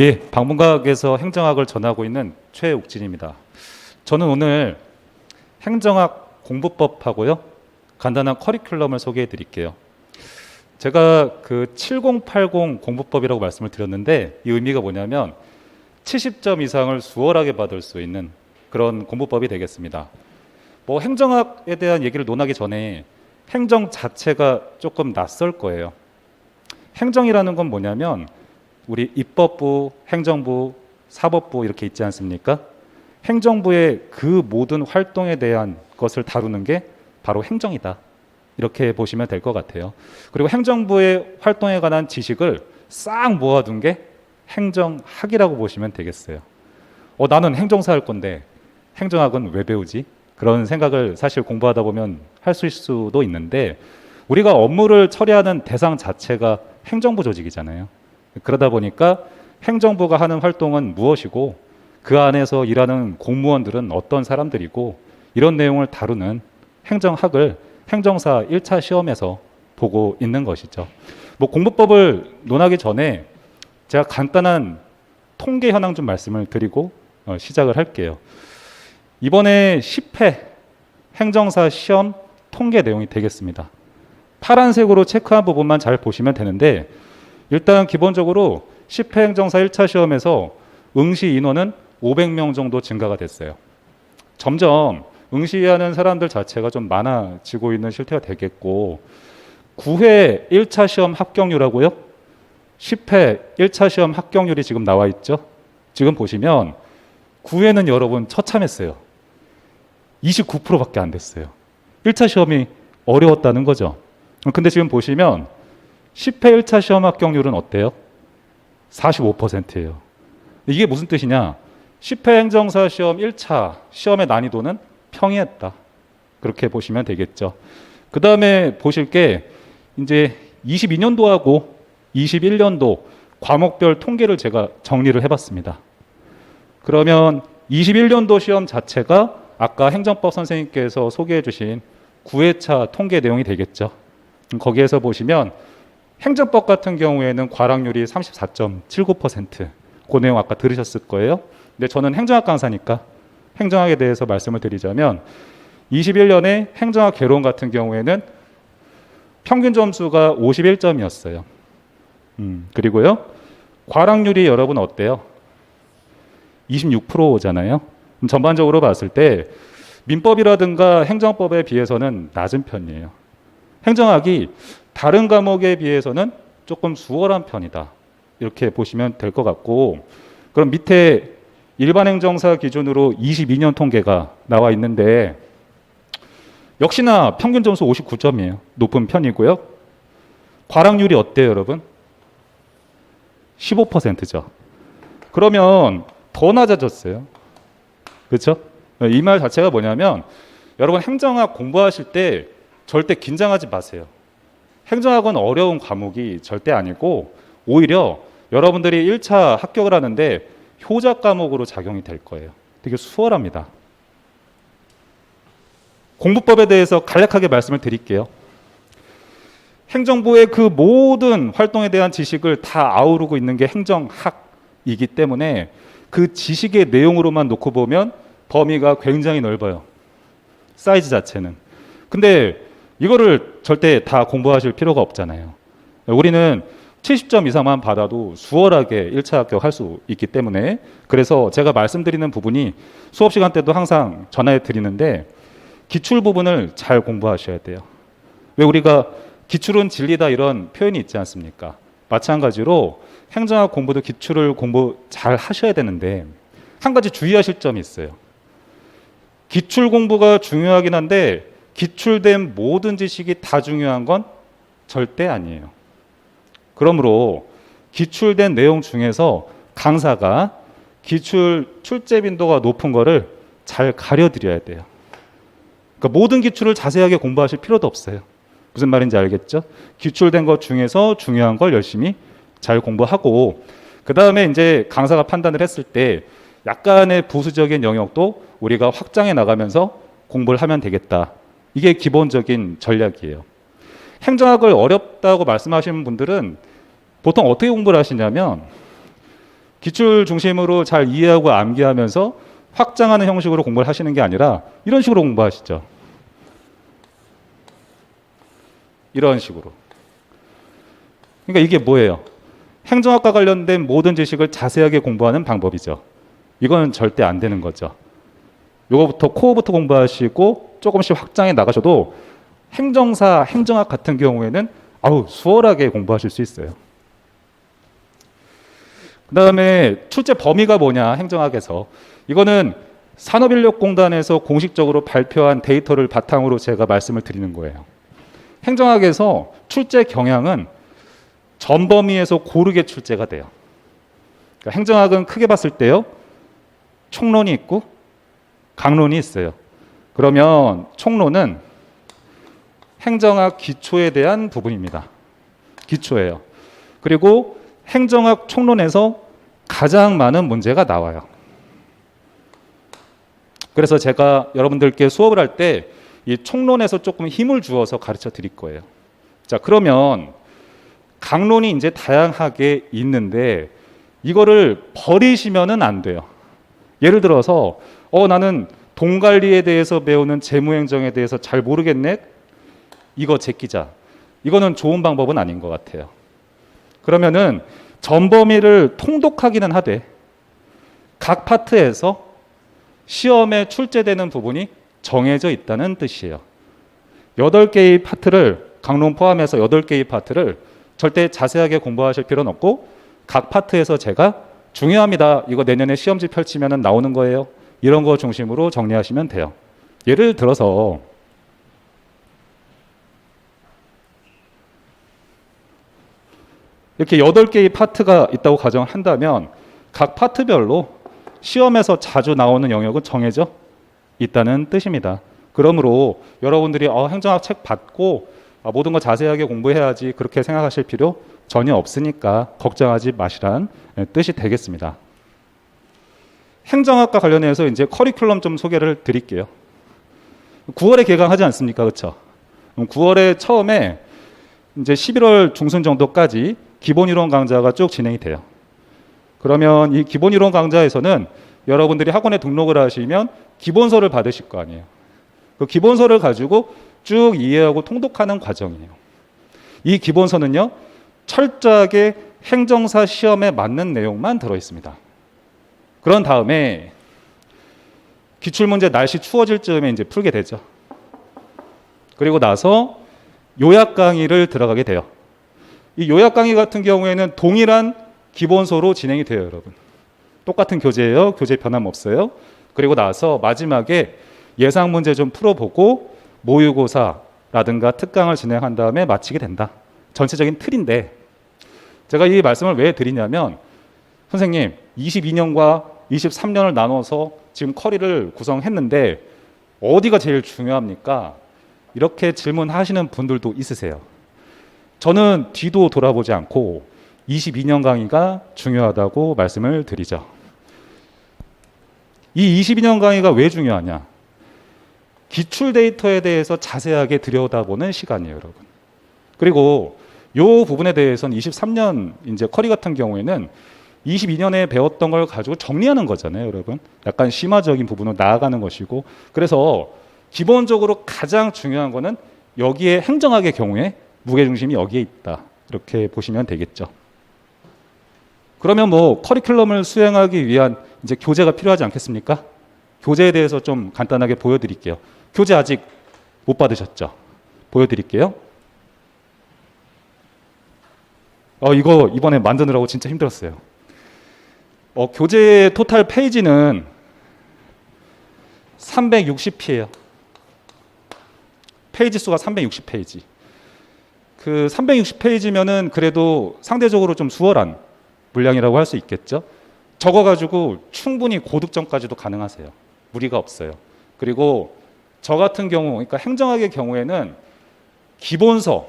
예, 방문각에서 행정학을 전하고 있는 최욱진입니다. 저는 오늘 행정학 공부법하고요. 간단한 커리큘럼을 소개해 드릴게요. 제가 그 7080 공부법이라고 말씀을 드렸는데 이 의미가 뭐냐면 70점 이상을 수월하게 받을 수 있는 그런 공부법이 되겠습니다. 뭐 행정학에 대한 얘기를 논하기 전에 행정 자체가 조금 낯설 거예요. 행정이라는 건 뭐냐면 우리 입법부, 행정부, 사법부 이렇게 있지 않습니까? 행정부의 그 모든 활동에 대한 것을 다루는 게 바로 행정이다. 이렇게 보시면 될 것 같아요. 그리고 행정부의 활동에 관한 지식을 싹 모아둔 게 행정학이라고 보시면 되겠어요. 어, 나는 행정사 할 건데 행정학은 왜 배우지? 그런 생각을 사실 공부하다 보면 할 수도 있는데 우리가 업무를 처리하는 대상 자체가 행정부 조직이잖아요. 그러다 보니까 행정부가 하는 활동은 무엇이고 그 안에서 일하는 공무원들은 어떤 사람들이고 이런 내용을 다루는 행정학을 행정사 1차 시험에서 보고 있는 것이죠. 뭐 공부법을 논하기 전에 제가 간단한 통계 현황 좀 말씀을 드리고 어, 시작을 할게요. 이번에 10회 행정사 시험 통계 내용이 되겠습니다. 파란색으로 체크한 부분만 잘 보시면 되는데 일단 기본적으로 10회 행정사 1차 시험에서 응시 인원은 500명 정도 증가가 됐어요. 점점 응시하는 사람들 자체가 좀 많아지고 있는 실태가 되겠고 9회 1차 시험 합격률하고요. 10회 1차 시험 합격률이 지금 나와 있죠. 지금 보시면 9회는 여러분 처참했어요. 29%밖에 안 됐어요. 1차 시험이 어려웠다는 거죠. 근데 지금 보시면 10회 1차 시험 합격률은 어때요? 45%예요. 이게 무슨 뜻이냐? 10회 행정사 시험 1차 시험의 난이도는 평이했다. 그렇게 보시면 되겠죠. 그 다음에 보실 게 이제 22년도하고 21년도 과목별 통계를 제가 정리를 해봤습니다. 그러면 21년도 시험 자체가 아까 행정법 선생님께서 소개해 주신 9회차 통계 내용이 되겠죠. 거기에서 보시면 행정법 같은 경우에는 과락률이 34.79%. 그 내용 아까 들으셨을 거예요. 근데 저는 행정학 강사니까 행정학에 대해서 말씀을 드리자면 21년에 행정학 개론 같은 경우에는 평균 점수가 51점이었어요. 음, 그리고요. 과락률이 여러분 어때요? 26%잖아요. 전반적으로 봤을 때 민법이라든가 행정법에 비해서는 낮은 편이에요. 행정학이 다른 과목에 비해서는 조금 수월한 편이다. 이렇게 보시면 될 것 같고 그럼 밑에 일반 행정사 기준으로 22년 통계가 나와 있는데 역시나 평균 점수 59점이에요. 높은 편이고요. 과락률이 어때요, 여러분? 15%죠. 그러면 더 낮아졌어요. 그렇죠? 이 말 자체가 뭐냐면 여러분 행정학 공부하실 때 절대 긴장하지 마세요. 행정학은 어려운 과목이 절대 아니고 오히려 여러분들이 1차 합격을 하는데 효자 과목으로 작용이 될 거예요. 되게 수월합니다. 공부법에 대해서 간략하게 말씀을 드릴게요. 행정부의 그 모든 활동에 대한 지식을 다 아우르고 있는 게 행정학이기 때문에 그 지식의 내용으로만 놓고 보면 범위가 굉장히 넓어요. 사이즈 자체는. 근데 이거를 절대 다 공부하실 필요가 없잖아요. 우리는 70점 이상만 받아도 수월하게 1차 합격할 수 있기 때문에 그래서 제가 말씀드리는 부분이 수업 시간 때도 항상 전해 드리는데 기출 부분을 잘 공부하셔야 돼요. 왜 우리가 기출은 진리다 이런 표현이 있지 않습니까? 마찬가지로 행정학 공부도 기출을 공부 잘 하셔야 되는데 한 가지 주의하실 점이 있어요. 기출 공부가 중요하긴 한데 기출된 모든 지식이 다 중요한 건 절대 아니에요. 그러므로 기출된 내용 중에서 강사가 기출 출제 빈도가 높은 거를 잘 가려드려야 돼요. 그러니까 모든 기출을 자세하게 공부하실 필요도 없어요. 무슨 말인지 알겠죠? 기출된 것 중에서 중요한 걸 열심히 잘 공부하고 그 다음에 이제 강사가 판단을 했을 때 약간의 부수적인 영역도 우리가 확장해 나가면서 공부를 하면 되겠다. 이게 기본적인 전략이에요. 행정학을 어렵다고 말씀하시는 분들은 보통 어떻게 공부를 하시냐면 기출 중심으로 잘 이해하고 암기하면서 확장하는 형식으로 공부를 하시는 게 아니라 이런 식으로 공부하시죠. 이런 식으로. 그러니까 이게 뭐예요? 행정학과 관련된 모든 지식을 자세하게 공부하는 방법이죠. 이거는 절대 안 되는 거죠. 요거부터 코어부터 공부하시고 조금씩 확장해 나가셔도 행정사, 행정학 같은 경우에는 아우 수월하게 공부하실 수 있어요. 그 다음에 출제 범위가 뭐냐 행정학에서 이거는 산업인력공단에서 공식적으로 발표한 데이터를 바탕으로 제가 말씀을 드리는 거예요. 행정학에서 출제 경향은 전 범위에서 고르게 출제가 돼요. 그러니까 행정학은 크게 봤을 때요 총론이 있고 강론이 있어요. 그러면 총론은 행정학 기초에 대한 부분입니다. 기초예요. 그리고 행정학 총론에서 가장 많은 문제가 나와요. 그래서 제가 여러분들께 수업을 할 때 이 총론에서 조금 힘을 주어서 가르쳐 드릴 거예요. 자, 그러면 강론이 이제 다양하게 있는데 이거를 버리시면은 안 돼요. 예를 들어서 어 나는 돈 관리에 대해서 배우는 재무행정에 대해서 잘 모르겠네. 이거 제끼자. 이거는 좋은 방법은 아닌 것 같아요. 그러면은 전 범위를 통독하기는 하되 각 파트에서 시험에 출제되는 부분이 정해져 있다는 뜻이에요. 여덟 개의 파트를 강론 포함해서 여덟 개의 파트를 절대 자세하게 공부하실 필요는 없고 각 파트에서 제가 중요합니다. 이거 내년에 시험지 펼치면 나오는 거예요. 이런 거 중심으로 정리하시면 돼요. 예를 들어서 이렇게 여덟 개의 파트가 있다고 가정한다면 각 파트별로 시험에서 자주 나오는 영역은 정해져 있다는 뜻입니다. 그러므로 여러분들이 어, 행정학 책 받고 아, 모든 거 자세하게 공부해야지 그렇게 생각하실 필요 전혀 없으니까 걱정하지 마시란 예, 뜻이 되겠습니다. 행정학과 관련해서 이제 커리큘럼 좀 소개를 드릴게요. 9월에 개강하지 않습니까? 그렇죠? 9월에 처음에 이제 11월 중순 정도까지 기본 이론 강좌가 쭉 진행이 돼요. 그러면 이 기본 이론 강좌에서는 여러분들이 학원에 등록을 하시면 기본서를 받으실 거 아니에요. 그 기본서를 가지고 쭉 이해하고 통독하는 과정이에요. 이 기본서는요, 철저하게 행정사 시험에 맞는 내용만 들어 있습니다. 그런 다음에 기출 문제 날씨 추워질 즈음에 이제 풀게 되죠. 그리고 나서 요약 강의를 들어가게 돼요. 이 요약 강의 같은 경우에는 동일한 기본서로 진행이 돼요, 여러분. 똑같은 교재예요. 교재 변함 없어요. 그리고 나서 마지막에 예상 문제 좀 풀어보고 모의고사라든가 특강을 진행한 다음에 마치게 된다. 전체적인 틀인데 제가 이 말씀을 왜 드리냐면 선생님 22년과 23년을 나눠서 지금 커리를 구성했는데 어디가 제일 중요합니까? 이렇게 질문하시는 분들도 있으세요. 저는 뒤도 돌아보지 않고 22년 강의가 중요하다고 말씀을 드리죠. 이 22년 강의가 왜 중요하냐? 기출 데이터에 대해서 자세하게 들여다보는 시간이에요, 여러분. 그리고 이 부분에 대해서는 23년 이제 커리 같은 경우에는 22년에 배웠던 걸 가지고 정리하는 거잖아요, 여러분. 약간 심화적인 부분으로 나아가는 것이고. 그래서 기본적으로 가장 중요한 거는 여기에 행정학의 경우에 무게중심이 여기에 있다. 이렇게 보시면 되겠죠. 그러면 뭐 커리큘럼을 수행하기 위한 이제 교재가 필요하지 않겠습니까? 교재에 대해서 좀 간단하게 보여드릴게요. 교재 아직 못 받으셨죠? 보여드릴게요. 어, 이거 이번에 만드느라고 진짜 힘들었어요. 어, 교재 토탈 페이지는 360페이지예요. 페이지 수가 360페이지. 그 360페이지면은 그래도 상대적으로 좀 수월한 물량이라고 할 수 있겠죠. 적어가지고 충분히 고득점까지도 가능하세요. 무리가 없어요. 그리고 저 같은 경우, 그러니까 행정학의 경우에는 기본서,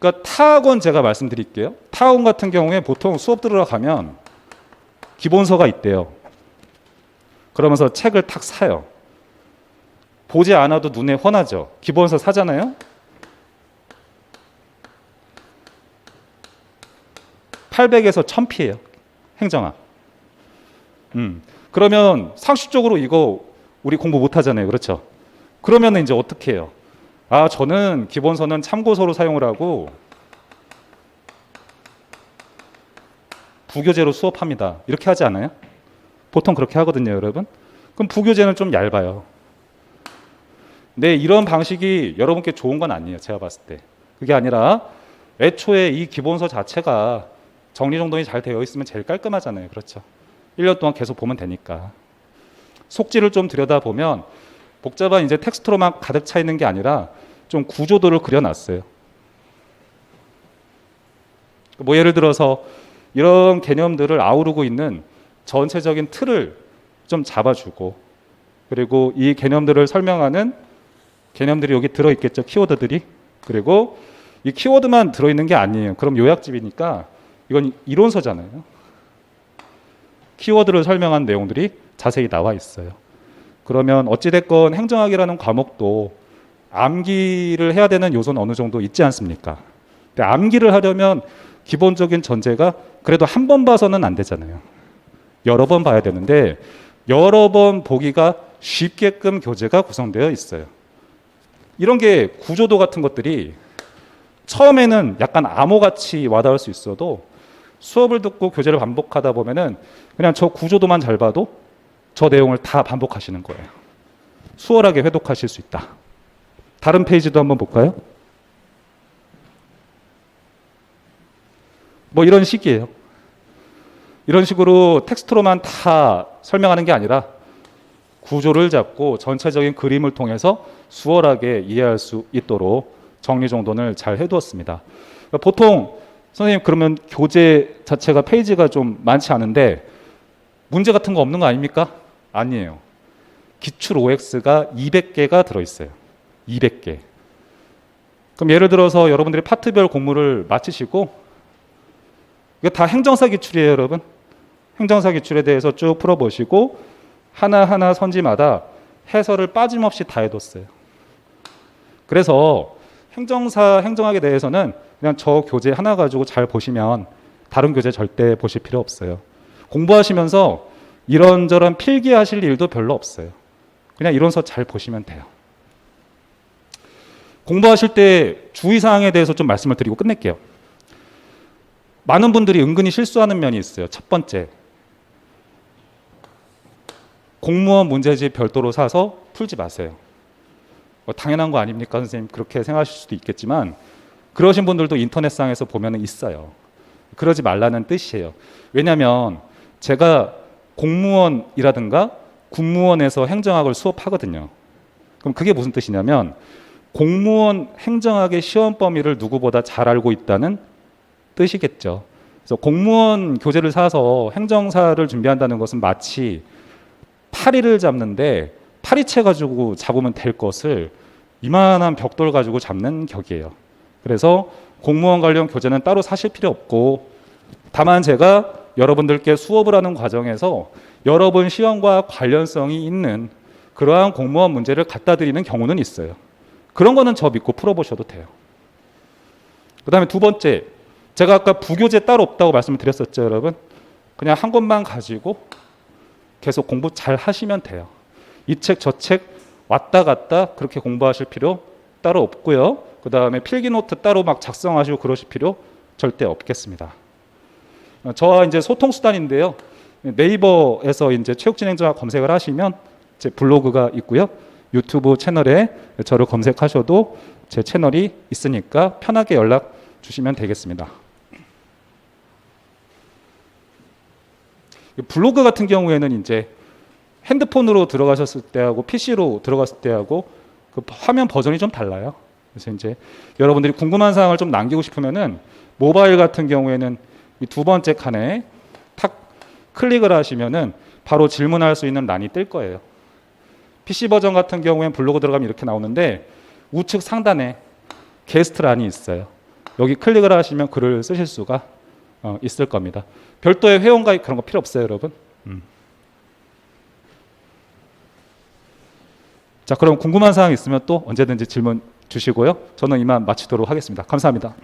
그러니까 타학원 제가 말씀드릴게요. 타학원 같은 경우에 보통 수업 들어가면 기본서가 있대요. 그러면서 책을 탁 사요. 보지 않아도 눈에 훤하죠. 기본서 사잖아요. 800에서 1000P예요. 행정학. 음. 그러면 상식적으로 이거 우리 공부 못 하잖아요. 그렇죠? 그러면 이제 어떻게 해요? 아, 저는 기본서는 참고서로 사용을 하고 부교재로 수업합니다. 이렇게 하지 않아요? 보통 그렇게 하거든요, 여러분. 그럼 부교재는 좀 얇아요. 네, 이런 방식이 여러분께 좋은 건 아니에요. 제가 봤을 때. 그게 아니라 애초에 이 기본서 자체가 정리정돈이 잘 되어 있으면 제일 깔끔하잖아요. 그렇죠? 1년 동안 계속 보면 되니까. 속지를 좀 들여다보면 복잡한 이제 텍스트로만 가득 차 있는 게 아니라 좀 구조도를 그려놨어요. 뭐 예를 들어서 이런 개념들을 아우르고 있는 전체적인 틀을 좀 잡아주고 그리고 이 개념들을 설명하는 개념들이 여기 들어 있겠죠? 키워드들이. 그리고 이 키워드만 들어 있는 게 아니에요. 그럼 요약집이니까 이건 이론서잖아요. 키워드를 설명한 내용들이 자세히 나와 있어요. 그러면 어찌됐건 행정학이라는 과목도 암기를 해야 되는 요소는 어느 정도 있지 않습니까 근데 암기를 하려면 기본적인 전제가 그래도 한 번 봐서는 안 되잖아요 여러 번 봐야 되는데 여러 번 보기가 쉽게끔 교재가 구성되어 있어요. 이런 게 구조도 같은 것들이 처음에는 약간 암호같이 와닿을 수 있어도 수업을 듣고 교재를 반복하다 보면은 그냥 저 구조도만 잘 봐도 저 내용을 다 반복하시는 거예요. 수월하게 회독하실 수 있다. 다른 페이지도 한번 볼까요? 뭐 이런 식이에요. 이런 식으로 텍스트로만 다 설명하는 게 아니라 구조를 잡고 전체적인 그림을 통해서 수월하게 이해할 수 있도록 정리 정돈을 잘 해두었습니다. 보통 선생님 그러면 교재 자체가 페이지가 좀 많지 않은데 문제 같은 거 없는 거 아닙니까? 아니에요. 기출 OX가 200개가 들어있어요. 200개. 그럼 예를 들어서 여러분들이 파트별 공부를 마치시고 이거 다 행정사 기출이에요, 여러분. 행정사 기출에 대해서 쭉 풀어보시고 하나하나 선지마다 해설을 빠짐없이 다 해뒀어요. 그래서 행정사, 행정학에 대해서는 그냥 저 교재 하나 가지고 잘 보시면 다른 교재 절대 보실 필요 없어요. 공부하시면서 이런저런 필기하실 일도 별로 없어요. 그냥 이론서 잘 보시면 돼요. 공부하실 때 주의사항에 대해서 좀 말씀을 드리고 끝낼게요. 많은 분들이 은근히 실수하는 면이 있어요. 첫 번째, 공무원 문제집 별도로 사서 풀지 마세요. 뭐 당연한 거 아닙니까, 선생님? 그렇게 생각하실 수도 있겠지만 그러신 분들도 인터넷상에서 보면 있어요. 그러지 말라는 뜻이에요. 왜냐하면 제가 공무원이라든가 국무원에서 행정학을 수업하거든요. 그럼 그게 무슨 뜻이냐면 공무원 행정학의 시험 범위를 누구보다 잘 알고 있다는 뜻이겠죠. 그래서 공무원 교재를 사서 행정사를 준비한다는 것은 마치 파리를 잡는데 파리채 가지고 잡으면 될 것을 이만한 벽돌 가지고 잡는 격이에요. 그래서 공무원 관련 교재는 따로 사실 필요 없고 다만 제가 여러분들께 수업을 하는 과정에서 여러분 시험과 관련성이 있는 그러한 공무원 문제를 갖다 드리는 경우는 있어요. 그런 거는 저 믿고 풀어보셔도 돼요. 그 다음에 두 번째, 제가 아까 부교재 따로 없다고 말씀을 드렸었죠, 여러분? 그냥 한 권만 가지고 계속 공부 잘 하시면 돼요. 이 책, 저 책 왔다 갔다 그렇게 공부하실 필요 따로 없고요. 그 다음에 필기 노트 따로 막 작성하시고 그러실 필요 절대 없겠습니다. 어, 저와 이제 소통 수단인데요. 네이버에서 이제 체육진행자 검색을 하시면 제 블로그가 있고요. 유튜브 채널에 저를 검색하셔도 제 채널이 있으니까 편하게 연락 주시면 되겠습니다. 블로그 같은 경우에는 이제 핸드폰으로 들어가셨을 때하고 PC로 들어갔을 때하고 그 화면 버전이 좀 달라요. 그래서 이제 여러분들이 궁금한 사항을 좀 남기고 싶으면은 모바일 같은 경우에는 이두 번째 칸에 탁 클릭을 하시면은 바로 질문할 수 있는 란이 뜰 거예요. PC 버전 같은 경우에는 블로그 들어가면 이렇게 나오는데 우측 상단에 게스트 란이 있어요. 여기 클릭을 하시면 글을 쓰실 수가 어, 있을 겁니다. 별도의 회원 가입 그런 거 필요 없어요, 여러분. 음. 자, 그럼 궁금한 사항 있으면 또 언제든지 질문 주시고요. 저는 이만 마치도록 하겠습니다. 감사합니다.